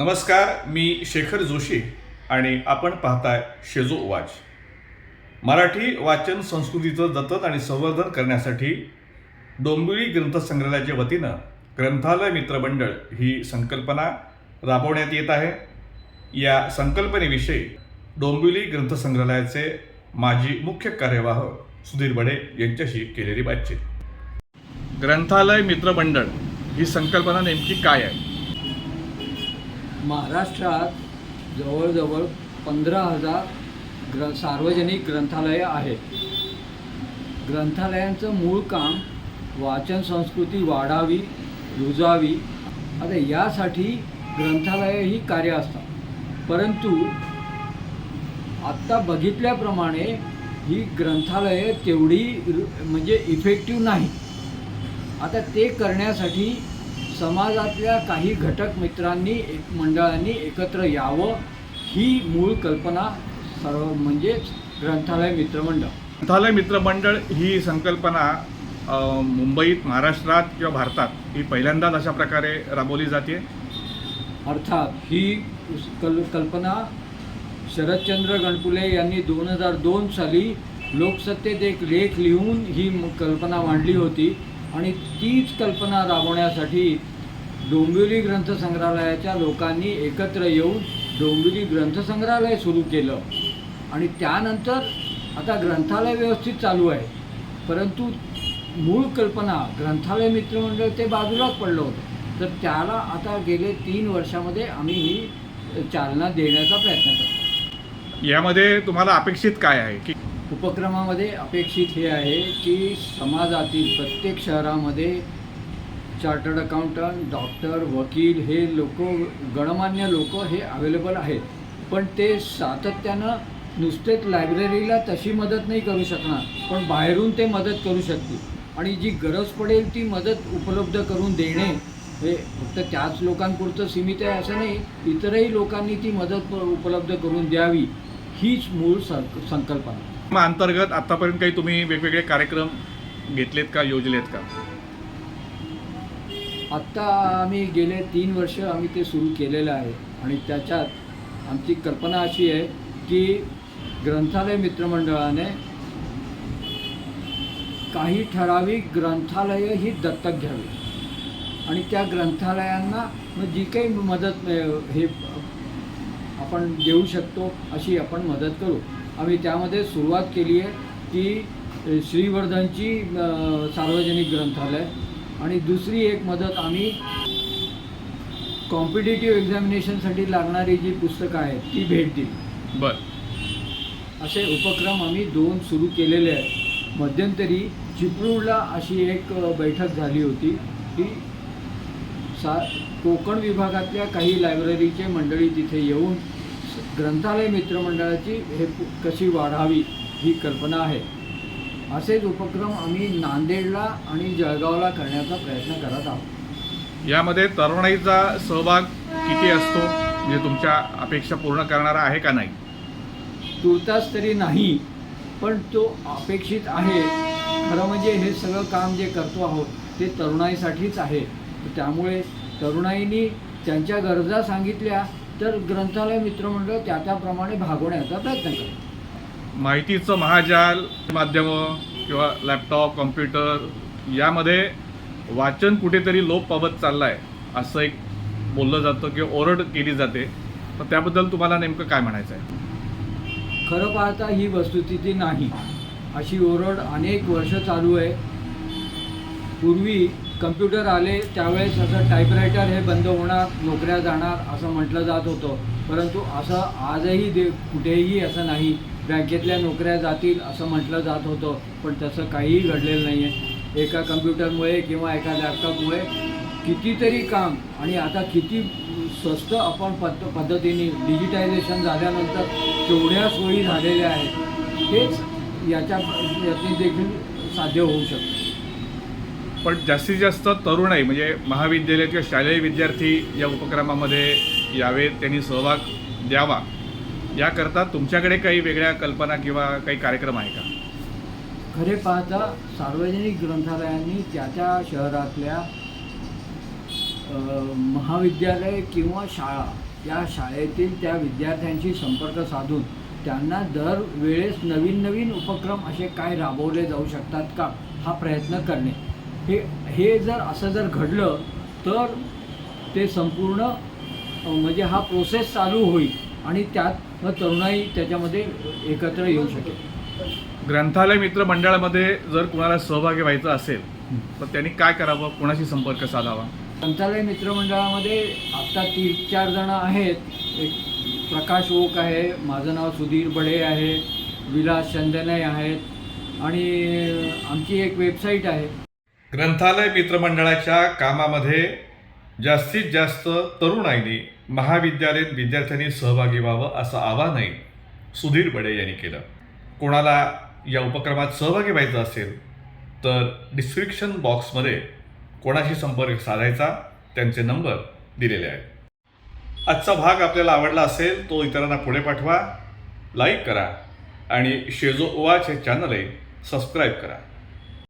नमस्कार मी शेखर जोशी आणि आपण पाहताय शेजो वाच. मराठी वाचन संस्कृतीचं जतन आणि संवर्धन करण्यासाठी डोंबिवली ग्रंथसंग्रहालयाच्या वतीनं ग्रंथालय मित्रमंडळ ही संकल्पना राबवण्यात येत आहे. या संकल्पनेविषयी डोंबिवली ग्रंथसंग्रहालयाचे माजी मुख्य कार्यवाह सुधीर बडे यांच्याशी केलेली बातचीत. ग्रंथालय मित्रमंडळ ही संकल्पना नेमकी काय आहे? महाराष्ट्रात जवळजवळ पंधरा हजार ग्र सार्वजनिक ग्रंथालयं आहेत. ग्रंथालयांचं मूळ काम वाचन संस्कृती वाढावी रुजावी. आता यासाठी ग्रंथालयं ही कार्य असतात. परंतु आत्ता बघितल्याप्रमाणे ही ग्रंथालयं तेवढी रु- म्हणजे इफेक्टिव्ह नाही आता ते करण्यासाठी समाजातल्या काही घटक मित्रांनी एक मंडळांनी एकत्र यावं ही मूळ कल्पना सर्व म्हणजेच ग्रंथालय मित्रमंडळ. ग्रंथालय मित्र मंडळ ही संकल्पना मुंबईत महाराष्ट्रात किंवा भारतात ही पहिल्यांदाच अशा प्रकारे राबवली जाते. अर्थात ही कल कल्पना शरदचंद्र गणपुले यांनी दोन हजार दोन साली लोकसत्तेत एक लेख लिहून ही कल्पना मांडली होती. आणि तीच कल्पना राबवण्यासाठी डोंबिवली ग्रंथसंग्रहालयाच्या लोकांनी एकत्र येऊन डोंबिवली ग्रंथसंग्रहालय सुरू केलं. आणि त्यानंतर आता ग्रंथालय व्यवस्थित चालू आहे. परंतु मूळ कल्पना ग्रंथालय मित्रमंडळ ते बाजूलाच पडलं होतं. तर त्याला आता गेले तीन वर्षामध्ये आम्ही ही चालना देण्याचा प्रयत्न करतो यामध्ये तुम्हाला अपेक्षित काय आहे? की उपक्रमामध्ये अपेक्षित हे आहे की समाजातील प्रत्येक शहरामध्ये चार्टर्ड अकाउंटंट डॉक्टर वकील हे लोक गणमान्य लोक हे अवेलेबल आहेत. पण ते सातत्यानं नुसतेच लायब्ररीला तशी मदत नाही करू शकणार पण बाहेरून ते मदत करू शकतील. आणि जी गरज पडेल ती मदत उपलब्ध करून देणे हे फक्त त्याच लोकांपुरतं सीमित आहे असं नाही इतरही लोकांनी ती मदत उपलब्ध करून द्यावी हीच मूळ सं- संकल्पना. मग अंतर्गत आतापर्यंत काही तुम्ही वेगवेगळे कार्यक्रम घेतलेत का योजलेत का? आत्ता आम्ही गेले तीन वर्ष आम्ही ते सुरू केलेलं आहे. आणि त्याच्यात आमची कल्पना अशी आहे की ग्रंथालय मित्रमंडळाने काही ठराविक ग्रंथालयं ही दत्तक घ्यावी. आणि त्या ग्रंथालयांना मग जी काही मदत हे आपण देऊ शकतो अशी आपण मदत करू. आम्ही त्यामध्ये सुरुवात केली आहे की श्रीवर्धनची सार्वजनिक ग्रंथालय. आणि दुसरी एक मदत आम्ही कॉम्पिटेटिव्ह एक्झामिनेशनसाठी लागणारी जी पुस्तकं आहेत ती भेट दिली. बर. असे उपक्रम आम्ही दोन सुरू केलेले आहेत. मध्यंतरी चिपळूणला अशी एक बैठक झाली होती की सा कोकण विभागातल्या काही लायब्ररीचे मंडळी तिथे येऊन ग्रंथालय मित्रमंडळाची हे कशी वाढावी ही कल्पना आहे. असेच उपक्रम आम्ही नांदेडला आणि जळगावला करण्याचा प्रयत्न करत आहोत. यामध्ये तरुणाईचा सहभाग किती असतो? म्हणजे तुमच्या अपेक्षा पूर्ण करणारा आहे का नाही? तुर्तास तरी नाही पण तो अपेक्षित आहे. खरं म्हणजे हे सगळं काम जे करतो आहोत ते तरुणाईसाठीच आहे. त्यामुळे तरुणाईनी त्यांच्या गरजा सांगितल्या तर ग्रंथालय मित्रमंडळ त्या त्याप्रमाणे भागवण्याचा प्रयत्न करतो. माहितीचं महाजाल माध्यमं किंवा लॅपटॉप कॉम्प्युटर यामध्ये वाचन कुठेतरी लोप पावत चाललं आहे असं एक बोललं जातं किंवा ओरड केली जाते. तर त्याबद्दल तुम्हाला नेमकं काय म्हणायचं आहे? खरं पाहता ही वस्तुस्थिती नाही. अशी ओरड अनेक वर्ष चालू आहे. पूर्वी कम्प्युटर आले त्यावेळेस असं टाईपरायटर हे बंद होणार नोकऱ्या जाणार असं म्हटलं जात होतं. परंतु असं आजही दे कुठेही असं नाही. बँकेतल्या नोकऱ्या जातील असं म्हटलं जात होतं पण तसं काहीही घडलेलं नाही आहे एका कम्प्युटरमुळे किंवा एका लॅपटॉपमुळे कितीतरी काम आणि आता किती स्वस्त आपण पद्ध पद्धतीने डिजिटायझेशन झाल्यानंतर केवढ्या सोयी झालेल्या आहेत हेच याच्या यातून देखील साध्य होऊ शकतं. पण जास्तीत जास्त तरुणाई म्हणजे महाविद्यालय किंवा शालेय विद्यार्थी या उपक्रमामध्ये यावेत त्यांनी सहभाग द्यावा. याकरता तुमच्याकडे काही वेगळ्या कल्पना किंवा काही कार्यक्रम आहे का? खरे पाहता सार्वजनिक ग्रंथालयांनी त्या त्या शहरातल्या महाविद्यालय किंवा शाळा या शाळेतील त्या विद्यार्थ्यांशी संपर्क साधून त्यांना दरवेळेस नवीन नवीन उपक्रम असे काय राबवले जाऊ शकतात का हा प्रयत्न करणे. हे हे जर असं जर घडलं तर ते संपूर्ण म्हणजे हा प्रोसेस चालू होईल आणि त्यात मग तरुणाई त्याच्यामध्ये एकत्र येऊ शकेल. ग्रंथालय मित्र मंडळामध्ये जर कुणाला सहभागी व्हायचं असेल तर त्यांनी काय करावं? कोणाशी संपर्क साधावा? ग्रंथालय मित्रमंडळामध्ये आत्ता तीन चार जण आहेत. एक प्रकाश ओक आहे माझं नाव सुधीर बडे आहे विलास चंदनय आहेत आणि आमची एक वेबसाईट आहे. ग्रंथालय मित्रमंडळाच्या कामामध्ये जास्तीत जास्त तरुणाईनी महाविद्यालयीन विद्यार्थ्यांनी सहभागी व्हावं असं आवाहनही सुधीर बडे यांनी केलं. कोणाला या उपक्रमात सहभागी व्हायचं असेल तर डिस्क्रिप्शन बॉक्समध्ये कोणाशी संपर्क साधायचा त्यांचे नंबर दिलेले आहेत. आजचा भाग आपल्याला आवडला असेल तो इतरांना पुढे पाठवा लाईक करा आणि शेजो ओवाचे चॅनलही सबस्क्राईब करा.